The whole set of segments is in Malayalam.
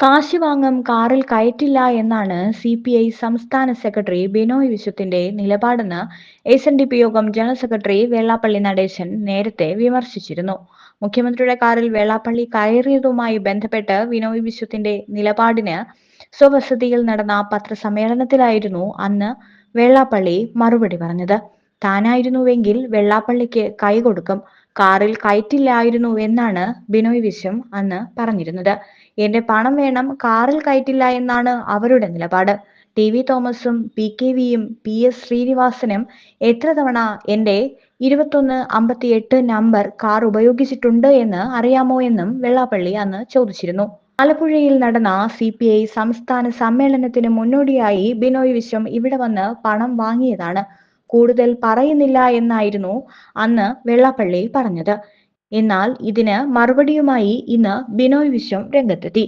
കാശ് വാങ്ങും കാറിൽ കയറ്റില്ല എന്നാണ് സി പി ഐ സംസ്ഥാന സെക്രട്ടറി ബിനോയ് വിശ്വത്തിന്റെ നിലപാടെന്ന് എസ് എൻ ഡി പി യോഗം ജനറൽ സെക്രട്ടറി വെള്ളാപ്പള്ളി നടേശൻ നേരത്തെ വിമർശിച്ചിരുന്നു. മുഖ്യമന്ത്രിയുടെ കാറിൽ വേളാപ്പള്ളി കയറിയതുമായി ബന്ധപ്പെട്ട് ബിനോയ് വിശ്വത്തിന്റെ നിലപാടിന് സ്വവസതിയിൽ നടന്ന പത്രസമ്മേളനത്തിലായിരുന്നു അന്ന് വേളാപ്പള്ളി മറുപടി പറഞ്ഞത്. താനായിരുന്നുവെങ്കിൽ വെള്ളാപ്പള്ളിക്ക് കൈകൊടുക്കും കാറിൽ കയറ്റില്ലായിരുന്നു എന്നാണ് ബിനോയ് വിശ്വം അന്ന് പറഞ്ഞിരുന്നത്. എന്റെ പണം വേണം കാറിൽ കയറ്റില്ല എന്നാണ് അവരുടെ നിലപാട്. ടി. വി. തോമസും പി. കെ. വിയും പി. എസ്. ശ്രീനിവാസനും എത്ര തവണ എന്റെ ഇരുപത്തൊന്ന് അമ്പത്തി എട്ട് നമ്പർ കാർ ഉപയോഗിച്ചിട്ടുണ്ട് എന്ന് അറിയാമോ എന്നും വെള്ളാപ്പള്ളി അന്ന് ചോദിച്ചിരുന്നു. ആലപ്പുഴയിൽ നടന്ന സി. പി. ഐ സംസ്ഥാന സമ്മേളനത്തിന് മുന്നോടിയായി ബിനോയ് വിശ്വം ഇവിടെ വന്ന് പണം വാങ്ങിയതാണ്. കൂടുതൽ പറയുന്നില്ല എന്നായിരുന്നു അന്ന് വെള്ളാപ്പള്ളി പറഞ്ഞത്. എന്നാൽ ഇതിന് മറുപടിയുമായി ഇന്ന് ബിനോയ് വിശ്വം രംഗത്തെത്തി.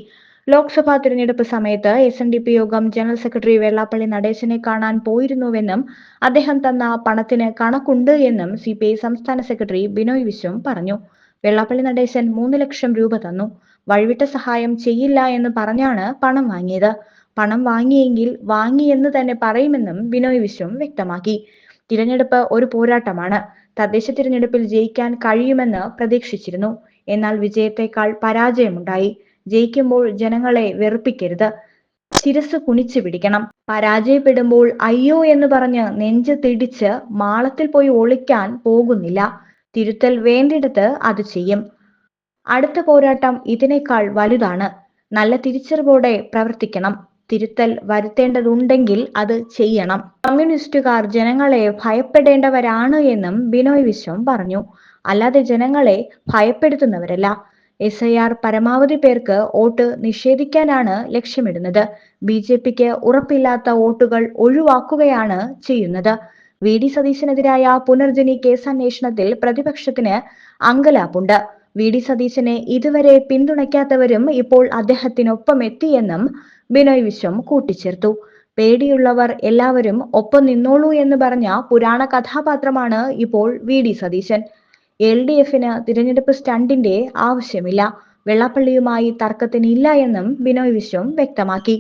ലോക്സഭാ തിരഞ്ഞെടുപ്പ് സമയത്ത് എസ് എൻ ഡി പി യോഗം ജനറൽ സെക്രട്ടറി വെള്ളാപ്പള്ളി നടേശനെ കാണാൻ പോയിരുന്നുവെന്നും അദ്ദേഹം തന്ന പണത്തിന് കണക്കുണ്ട് എന്നും സി പി ഐ സംസ്ഥാന സെക്രട്ടറി ബിനോയ് വിശ്വം പറഞ്ഞു. വെള്ളാപ്പള്ളി നടേശൻ മൂന്ന് ലക്ഷം രൂപ തന്നു. വഴിവിട്ട സഹായം ചെയ്യില്ല എന്ന് പറഞ്ഞാണ് പണം വാങ്ങിയത്. പണം വാങ്ങിയെങ്കിൽ വാങ്ങിയെന്ന് തന്നെ പറയുമെന്നും ബിനോയ് വിശ്വം വ്യക്തമാക്കി. തിരഞ്ഞെടുപ്പ് ഒരു പോരാട്ടമാണ്. തദ്ദേശ തിരഞ്ഞെടുപ്പിൽ ജയിക്കാൻ കഴിയുമെന്ന് പ്രതീക്ഷിച്ചിരുന്നു. എന്നാൽ വിജയത്തെക്കാൾ പരാജയമുണ്ടായി. ജയിക്കുമ്പോൾ ജനങ്ങളെ വെറുപ്പിക്കരുത്. ശിരസ് കുനിച്ചു പിടിക്കണം. പരാജയപ്പെടുമ്പോൾ അയ്യോ എന്ന് പറഞ്ഞ് നെഞ്ച് തിടിച്ച് മാളത്തിൽ പോയി ഒളിക്കാൻ പോകുന്നില്ല. തിരുത്തൽ വേണ്ടിടത്ത് അത് ചെയ്യും. അടുത്ത പോരാട്ടം ഇതിനേക്കാൾ വലുതാണ്. നല്ല തിരിച്ചറിവോടെ പ്രവർത്തിക്കണം. തിരുത്തൽ വരുത്തേണ്ടതുണ്ടെങ്കിൽ അത് ചെയ്യണം. കമ്മ്യൂണിസ്റ്റുകാർ ജനങ്ങളെ ഭയപ്പെടേണ്ടവരാണ് എന്നും ബിനോയ് വിശ്വം പറഞ്ഞു. അല്ലാതെ ജനങ്ങളെ ഭയപ്പെടുത്തുന്നവരല്ല. എസ് ഐ ആർ പരമാവധി പേർക്ക് വോട്ട് നിഷേധിക്കാനാണ് ലക്ഷ്യമിടുന്നത്. ബി ജെ പിക്ക് ഉറപ്പില്ലാത്ത വോട്ടുകൾ ഒഴിവാക്കുകയാണ് ചെയ്യുന്നത്. വി ഡി സതീശനെതിരായ പുനർജനി കേസന്വേഷണത്തിൽ പ്രതിപക്ഷത്തിന് അങ്കലാപ്പുണ്ട്. വി ഡി സതീശനെ ഇതുവരെ പിന്തുണയ്ക്കാത്തവരും ഇപ്പോൾ അദ്ദേഹത്തിനൊപ്പം എത്തിയെന്നും ബിനോയ് വിശ്വം കൂട്ടിച്ചേർത്തു. പേടിയുള്ളവർ എല്ലാവരും ഒപ്പം നിന്നോളൂ എന്ന് പറഞ്ഞ പുരാണ കഥാപാത്രമാണ് ഇപ്പോൾ V. D. Satheesan. L. D. എഫിന് തിരഞ്ഞെടുപ്പ് സ്റ്റണ്ടിന്റെ ആവശ്യമില്ല. വെള്ളാപ്പള്ളിയുമായി തർക്കത്തിനില്ല എന്നും ബിനോയ് വിശ്വം വ്യക്തമാക്കി.